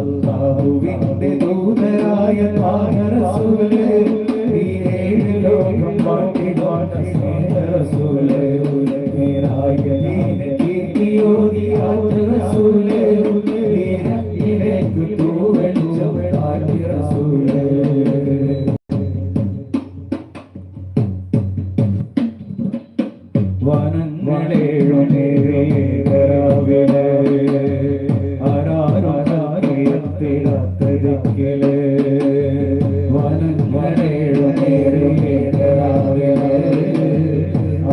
അള്ളാഹുവിന്റെ ദൂതരായ പാനറസൂലേ ലോകം പാട്ടിടോട്ട സ്നേഹ റസൂലേ മേരായ നീ കീർത്തിയോതി ആദര വനങ്ങളേഴു നേരേതരാവിലെ ആരാരാരാരിയത്തിലത്തിരക്കിലെ വനങ്ങളേഴു നേരേതരാവിലെ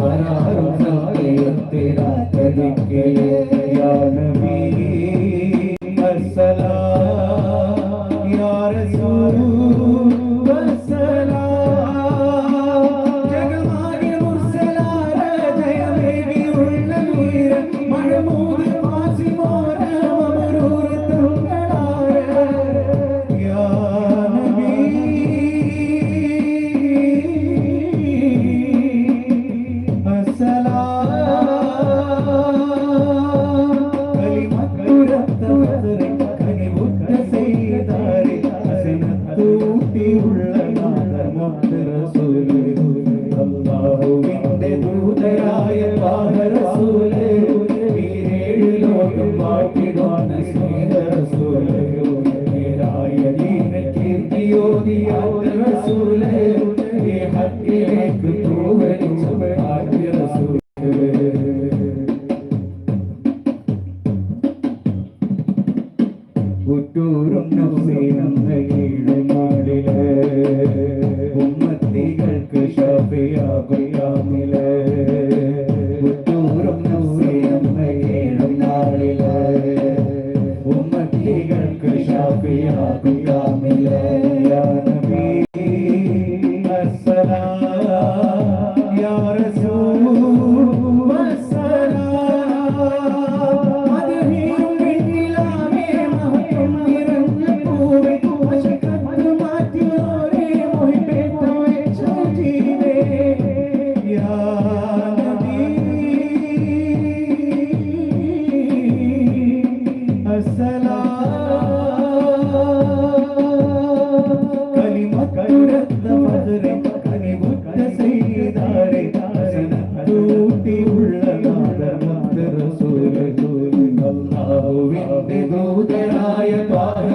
ആരാരാരാരിയത്തിലത്തിരക്കിലെ യാനവി കുറ്റൂരും നസീനീടുമാടിലെ ഉമ്മത്തികൾക്ക് ഷാഫിയാകുയാമിലെ കുറ്റൂരും നസീനീടും നാളിലെ ഉമ്മത്തികൾക്ക് ഷാഫിയാകുയാ Oh.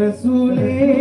resulí.